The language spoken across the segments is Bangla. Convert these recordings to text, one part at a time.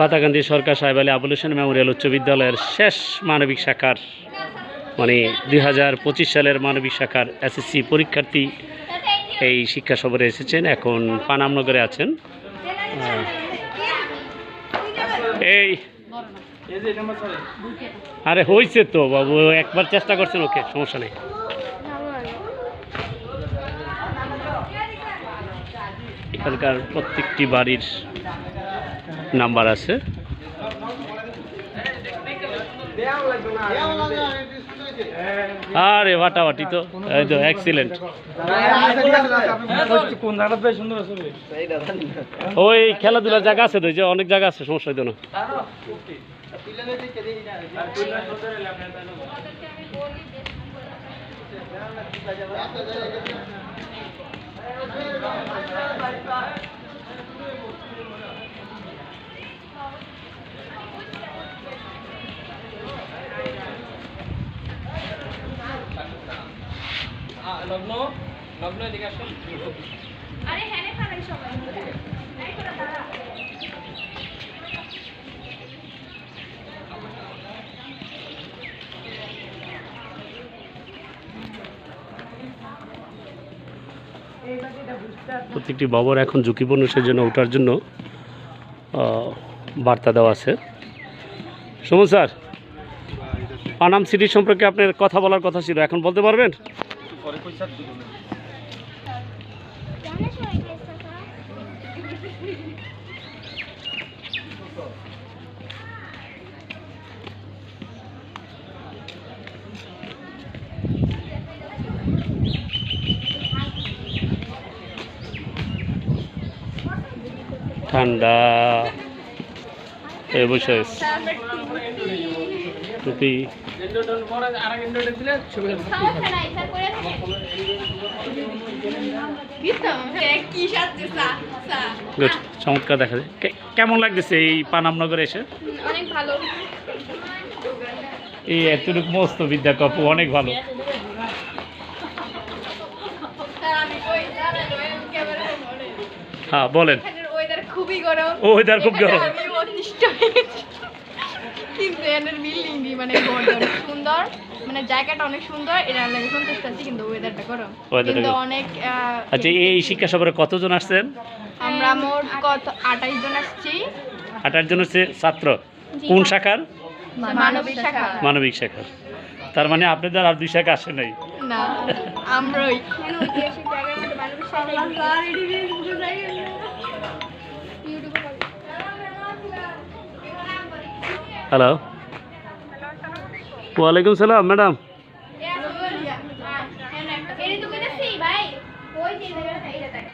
বাতাকান্দি সরকার সাহেব আলী আবুল হোসেন মেমোরিয়াল উচ্চ বিদ্যালয়ের শেষ মানবিক শাখার মানে দুই হাজার পঁচিশ সালের মানবিক শাখার এসএসসি পরীক্ষার্থী এই শিক্ষা সফরে এসেছেন। এখন পানামনগরে আছেন। এই, আরে হয়েছে তো বাবু, একবার চেষ্টা করছেন, ওকে, সমস্যা নেই। এখানকার প্রত্যেকটি বাড়ির নাম্বার আছে। আরে বাটাবাটি তো। এই তো রে। ওই খেলাধুলার জায়গা আছে তো যে অনেক জায়গা আছে, সমস্যা হইতো না। লগ্ন লগ্ন এদিকে আসুন। আরে হ্যাঁ রে সবাই। প্রত্যেকটি বাবর এখন ঝুঁকিপূর্ণ সেজন্য ওঠার জন্য বার্তা দেওয়া আছে। সুমন স্যার পানাম সিটি সম্পর্কে আপনার কথা বলার কথা ছিল এখন বলতে পারবেন? পরে পয়সা দিব না জানে সবাই কেসটা ঠান্ডা। এ বসে। টুপি। চমৎকার দেখা যায়। কেমন লাগতেছে এই পানামনগরে এসে? অনেক ভালো এই এতটুকু মস্ত বিদ্যা কপু অনেক ভালো। হ্যাঁ বলেন। ওয়েদার খুবই গরম। Weather খুব গরম। আমি অতিষ্ঠ হয়ে গেছি। কিন্তু এনের বিল্ডিং মানে অনেক সুন্দর। মানে জায়গাটা অনেক সুন্দর এটা লাগে সন্তুষ্ট আছি কিন্তু ওয়েদারটা গরম কিন্তু অনেক আচ্ছা এই শিক্ষা সফরে কতজন আসছেন? আমরা মোট কত আঠাইশ জন আসছি। আঠাশ জন হচ্ছে ছাত্র। কোন শাখার? মানবিক শাখা। মানবিক শাখার। তার মানে আপনাদের আর দুই শাখা আসে নাই। না আমরাই। হ্যালো ওয়ালাইকুম সালাম ম্যাডাম ভাই ওই যে জায়গাটা এটা দেখ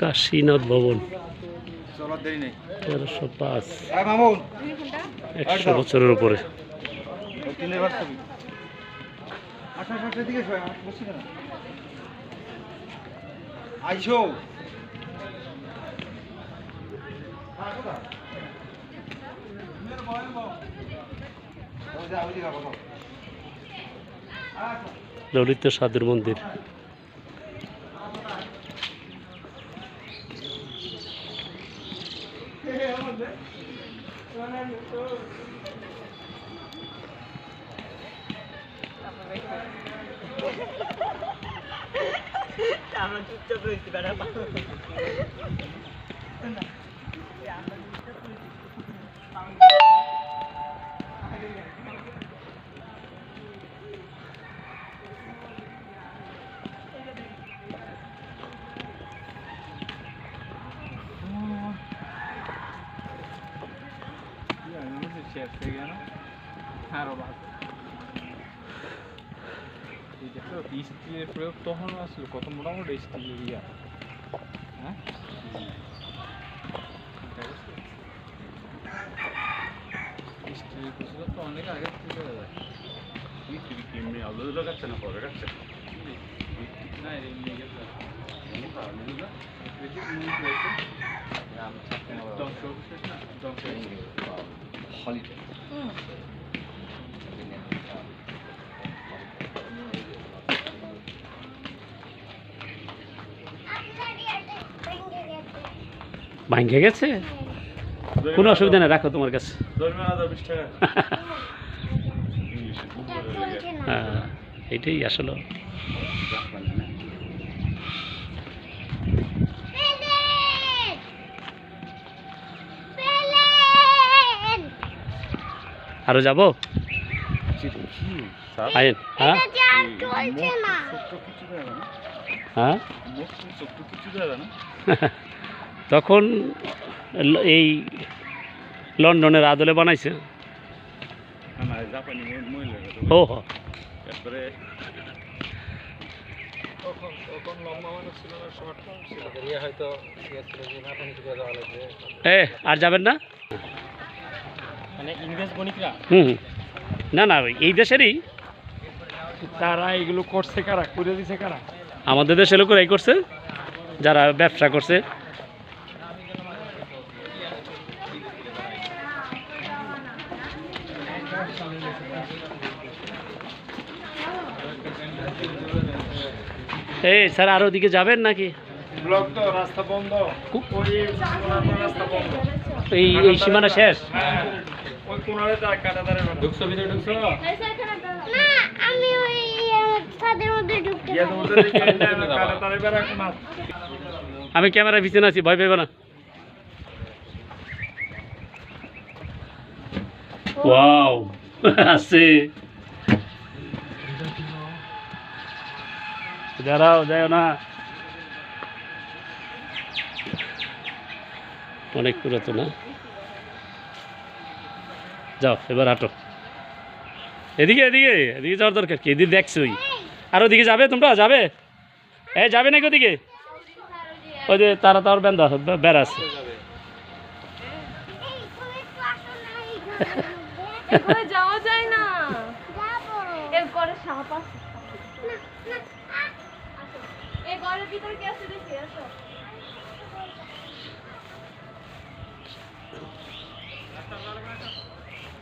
কাশীনাথ ভবন। তেরোশো পাঁচ। একশো বছরের উপরে। তিনের বার ছবি আচ্ছা আচ্ছা দিকে শোয় আমার বসি কেন আইসো ললিত সাধুর মন্দির। শেষ হয়ে গেল আরও বাদ এই দেখো স্টিলের প্রয়োগ তখন আসলো কত মোটামুটি স্টিলের ইয়া হ্যাঁ স্টিলের প্রচলন তো অনেক আগে থেকে যায় না এমনি গেছে ধ্বংস শেষ হুম ভাঙ্গে গেছে? কোনো অসুবিধা নেই রাখো তোমার কাছে। হ্যাঁ এটাই আসলে। আরও যাব? আইন হ্যাঁ? হ্যাঁ? তখন এই লন্ডনের আদলে বানাইছে। ও হ। আর যাবেন না? মানে ইংরেজ বণিকরা? হুম। না না এই দেশেরই। তারা এগুলো করছে কারা? করে দিছে কারা? আমাদের দেশে লোকেরাই করছে যারা ব্যবসা করছে। এই স্যার আর ওদিকে যাবেন নাকি? ব্লক তো রাস্তা বন্ধ। এই এই সীমানা শেষ? হ্যাঁ, কোনারে তার কাটা তারে ঢুকছো ভিতরে ঢুকছো? না আমি ওই আহ, ছাদের মধ্যে ঢুকতে ইয়া তোমাদের কাটা তারে বেড়া কোনার আমি ক্যামেরার পিছনে আছি ভয় পাইব না। ওয়াও আছে। দাঁড়াও যাও না। অনেক পুরাতন না যাও, এবার হাঁটো। এদিকে এদিকে এদিকে যাওয়ার দরকার কি? এদিকে দেখছোই আর ওদিকে যাবে তোমরা? যাবে? এ, যাবে নাকি ওদিকে? ওই যে তারা তার বেন্দা, বেড়া আছে। এই তুমি একটু আসো না। এই ঘরের মধ্যে। এখানে যাওয়া যায় না আছে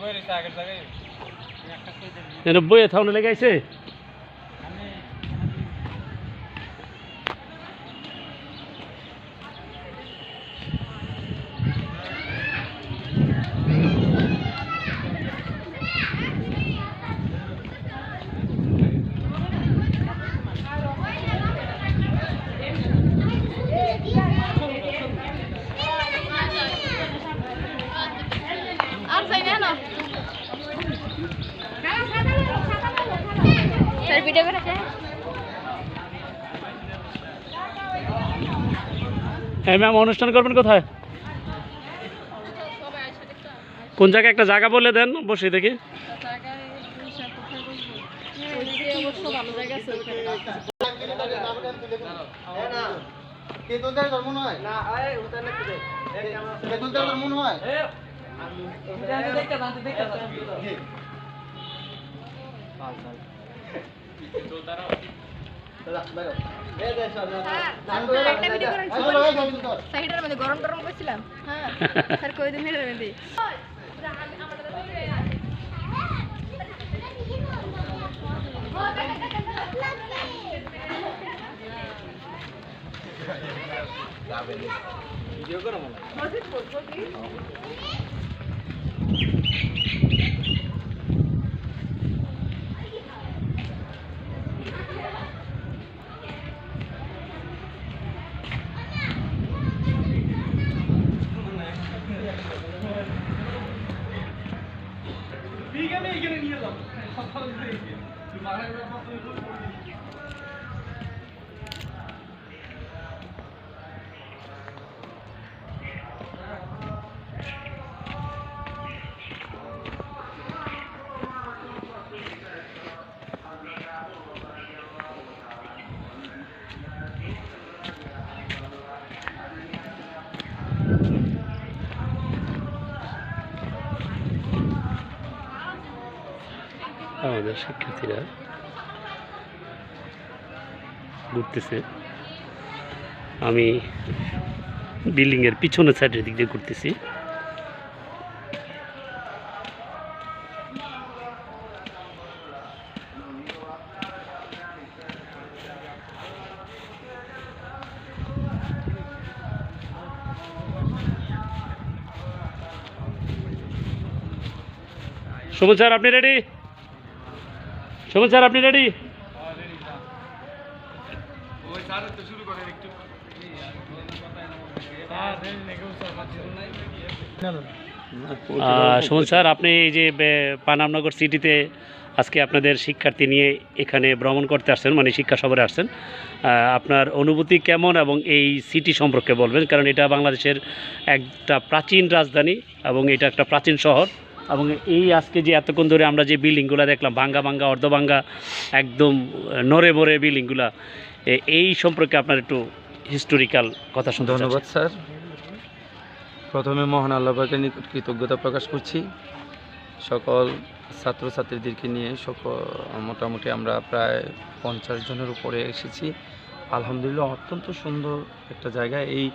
বই রয়েছে আগের জায়গায়। যেন বইয়ে থাউনে লেগে আইছে? হ্যাঁ ম্যাম, অনুষ্ঠান করবেন কোথায়? কোন জায়গায় একটা জায়গা বলে দেন বসে দেখি। তেঁতুলদার তোর মনে তেঁতুলদার তোর মনে হয় একটা ভিডিও করেন মধ্যে গরম টরম করছিলাম হ্যাঁ। স্যার কই দিন মেরে মধ্যে আমাদের শিক্ষার্থীরা ঘুরতেছে। আমি বিল্ডিংয়ের পিছনের সাইডের দিক দিয়ে ঘুরতেছি। সুমন স্যার আপনি রেডি সুমন স্যার আপনি রেডি সুমন স্যার আপনি এই যে পানামনগর সিটিতে আজকে আপনাদের শিক্ষার্থী নিয়ে এখানে ভ্রমণ করতে আসছেন মানে শিক্ষা সফরে আসছেন আপনার অনুভূতি কেমন এবং এই সিটি সম্পর্কে বলবেন? কারণ এটা বাংলাদেশের একটা প্রাচীন রাজধানী এবং এটা একটা প্রাচীন শহর। এবং এই আজকে যে এতক্ষণ ধরে আমরা যে বিল্ডিংগুলো দেখলাম, ভাঙ্গা ভাঙ্গা অর্ধভাঙ্গা একদম নড়ে মরে বিল্ডিংগুলা এই সম্পর্কে আপনার একটু হিস্টোরিক্যাল কথা শুনতে ধন্যবাদ, স্যার। প্রথমে মহান আল্লাহকে নিকট কৃতজ্ঞতা প্রকাশ করছি। সকল ছাত্রছাত্রীদেরকে নিয়ে সকল মোটামুটি আমরা প্রায় পঞ্চাশ জনের উপরে এসেছি। আলহামদুলিল্লাহ, অত্যন্ত সুন্দর একটা জায়গা। এই,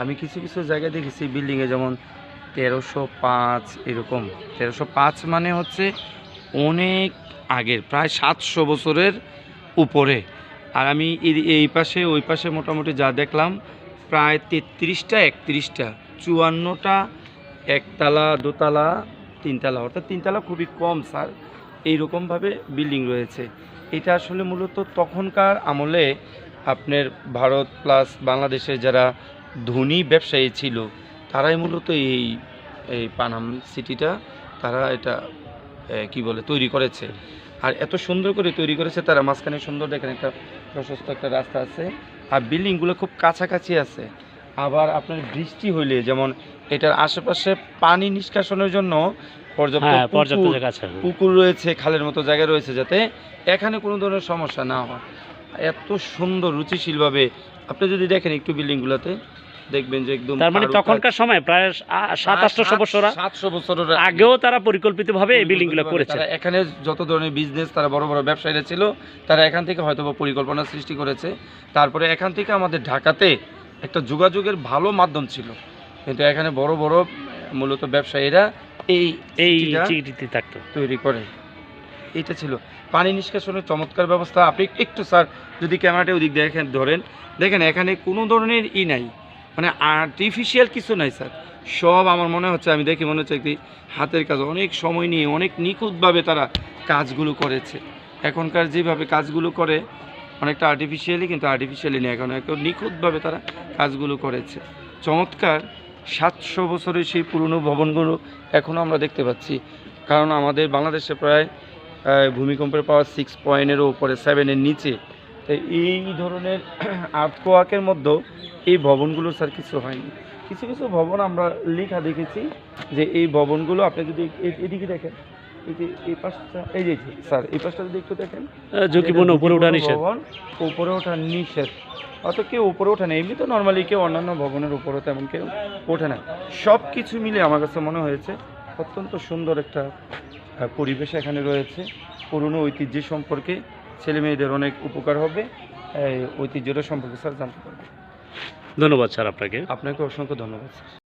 আমি কিছু কিছু জায়গায় দেখেছি, বিল্ডিংয়ে যেমন তেরোশো পাঁচ, এরকম। তেরোশো পাঁচ মানে হচ্ছে অনেক আগের, প্রায় সাতশো বছরের উপরে। আর আমি এই- পাশে, ওই পাশে মোটামুটি যা দেখলাম, প্রায় তেত্রিশটা, একত্রিশটা, চুয়ান্নটা একতলা, দোতলা, তিনতলা। অর্থাৎ তিনতলা খুবই কম, স্যার। এইরকমভাবে বিল্ডিং রয়েছে। এটা আসলে মূলত তখনকার আমলে আপনার ভারত প্লাস বাংলাদেশের যারা ধনী ব্যবসায়ী ছিল তারাই মূলত এই এই পানাম সিটিটা তারা এটা কি বলে তৈরি করেছে। আর এত সুন্দর করে তৈরি করেছে তারা মাঝখানে সুন্দর দেখেন একটা প্রশস্ত একটা রাস্তা আছে আর বিল্ডিংগুলো খুব কাছাকাছি আছে। আবার আপনার বৃষ্টি হইলে যেমন এটার আশেপাশে পানি নিষ্কাশনের জন্য পর্যাপ্ত হ্যাঁ পুকুর রয়েছে খালের মতো জায়গা রয়েছে যাতে এখানে কোনো ধরনের সমস্যা না হয়। এত সুন্দর রুচিশীলভাবে। আপনি যদি দেখেন একটু বিল্ডিংগুলোতে দেখবেন যে একদম তার মানে তখনকার সময় প্রায় সাত আটশোশো বছর সাতশো বছরের আগেও তারা পরিকল্পিতভাবে এই বিল্ডিংগুলো করেছে। এখানে যত ধরনের বিজনেস তারা বড় বড় ব্যবসায়ীরা ছিল তারা এখান থেকে হয়তো পরিকল্পনা সৃষ্টি করেছে। তারপরে এখান থেকে আমাদের ঢাকাতে একটা যোগাযোগের ভালো মাধ্যম ছিল। কিন্তু এখানে বড় বড় মূলত ব্যবসায়ীরা এই এই থাকতো। তৈরি করে। এটা ছিল। পানি নিষ্কাশনের চমৎকার ব্যবস্থা। আপনি একটু স্যার যদি ক্যামেরাটা ওদিক দেখেন ধরেন দেখেন এখানে কোনো ধরনের ই নাই। মানে আর্টিফিশিয়াল কিছু নাই, স্যার। সব আমার মনে হচ্ছে, আমি দেখি মনে হচ্ছে একটি হাতের কাজ। অনেক সময় নিয়ে, অনেক নিখুঁতভাবে তারা কাজগুলো করেছে। এখনকার যেভাবে কাজগুলো করে, অনেকটা আর্টিফিশিয়ালি কিন্তু আর্টিফিশিয়ালি নেই এখন। একটু নিখুঁতভাবে তারা কাজগুলো করেছে। চমৎকার, সাতশো বছরের সেই পুরনো ভবনগুলো এখনও আমরা দেখতে পাচ্ছি। কারণ আমাদের বাংলাদেশে প্রায় ভূমিকম্পের পাওয়ার সিক্স পয়েন্টেরও উপরে সেভেনের নিচে। তো এই ধরনের আর্থকোয়াকের মধ্যেও এই ভবনগুলো স্যার কিছু হয়নি। কিছু কিছু ভবন আমরা লেখা দেখেছি যে এই ভবনগুলো আপনি যদি এদিকে দেখেন এই পাশটা এই যে স্যার এই পাশটা যদি একটু দেখেন ঝুঁকিপূর্ণ উপরে ওঠা নিষেধ। উপরে ওঠা নিষেধ। অত কেউ উপরে ওঠে না। এমনি তো নর্মালি কেউ অন্যান্য ভবনের উপরে তেমন কেউ ওঠে না। সব কিছু মিলে আমার কাছে মনে হয়েছে অত্যন্ত সুন্দর একটা পরিবেশ এখানে রয়েছে। পুরনো ঐতিহ্য সম্পর্কে ছেলে মেয়েদের অনেক উপকার হবে। এই ঐতিহ্যটা সম্পর্কে স্যার জানতে পারবে। ধন্যবাদ স্যার আপনাকে। আপনাকে অসংখ্য ধন্যবাদ স্যার।